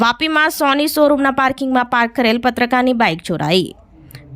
વાપીમાં સોની શોરૂમના પાર્કિંગમાં પાર્ક કરેલ પત્રકારની બાઇક ચોરાઈ.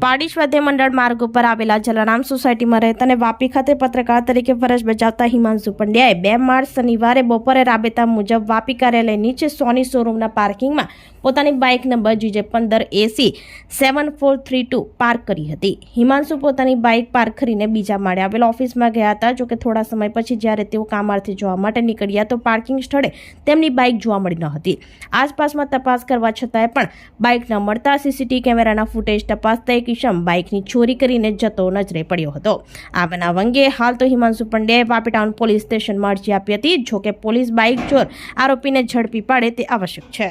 પાડી સ્વાધ્યાય મંડળ માર્ગ ઉપર આવેલા જલારામ સોસાયટીમાં રહેતા અને વાપી ખાતે પત્રકાર તરીકે ફરજ બજાવતા હિમાંશુ પંડ્યાએ બે માર્ચ શનિવારે બપોરે રાબેતા મુજબ વાપી કાર્યાલય નીચે સોની શોરૂમના પાર્કિંગમાં પોતાની બાઇક નંબર જીજે પંદર AC seven four three two park કરી હતી. હિમાંશુ પોતાની બાઇક પાર્ક કરીને બીજા માળે આવેલા ઓફિસમાં ગયા હતા. જોકે થોડા સમય પછી જ્યારે તેઓ કામાર્થે જોવા માટે નીકળ્યા તો પાર્કિંગ સ્થળે તેમની બાઇક જોવા મળી ન હતી. આસપાસમાં તપાસ કરવા છતાંય પણ બાઇક ન મળતા સીસીટીવી કેમેરાના ફૂટેજ તપાસતા ઇસમ બાઇકની ચોરી કરીને જતો નજરે પડ્યો હતો. આ બનાવ અંગે હાલ તો હિમાંશુ પંડ્યાએ વાપી ટાઉન પોલીસ સ્ટેશનમાં અરજી આપી હતી, જોકે પોલીસ બાઇક ચોર આરોપીને ઝડપી પાડે તે આવશ્યક છે.